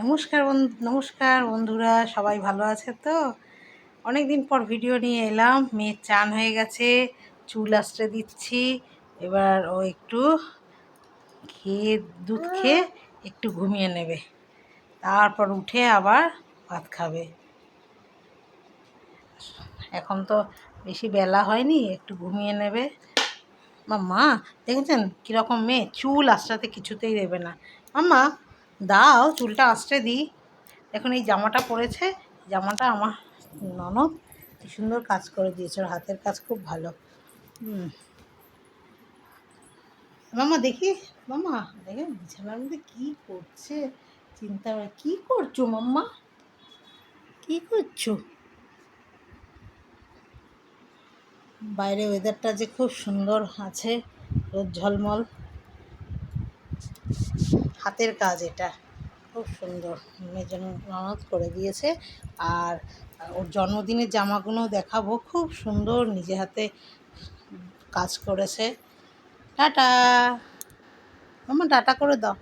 নমস্কার নমস্কার বন্ধুরা, সবাই ভালো আছে তো? অনেক দিন পর ভিডিও নিয়ে এলাম, মেয়ের চান হয়ে গেছে, চুল আসতে দিচ্ছি, এবার ও একটু খেয়ে, দুধ খেয়ে একটু ঘুমিয়ে নেবে। তারপর উঠে আবার ভাত খাবে। এখন তো বেশি বেলা হয়নি, একটু ঘুমিয়ে নেবে। মা দেখেছেন কীরকম মেয়ে? চুল আশ্রাতে কিছুতেই দেবে না। মাম্মা দাও, চুলটা আশ্রে দিই এখন এই জামাটা পরেছে। জামাটা আমার ননদ কি সুন্দর কাজ করে দিয়েছে হাতের কাজ খুব ভালো। মামা, দেখি। মামা, দেখেন, বিছানার মধ্যে কী করছে? চিন্তা কী করছ মাম্মা? কী করছ? বাইরে ওয়েদারটা যে খুব সুন্দর আছে, রোদ ঝলমল। হাতের কাজ এটা। খুব সুন্দর। মেয়ের জন্য ননদ করে দিয়েছে। আর ওর জন্মদিনের জামাগুলো দেখাবো। খুব সুন্দর নিজে হাতে কাজ করেছে। টাটা। আমার টাটা করে দাও।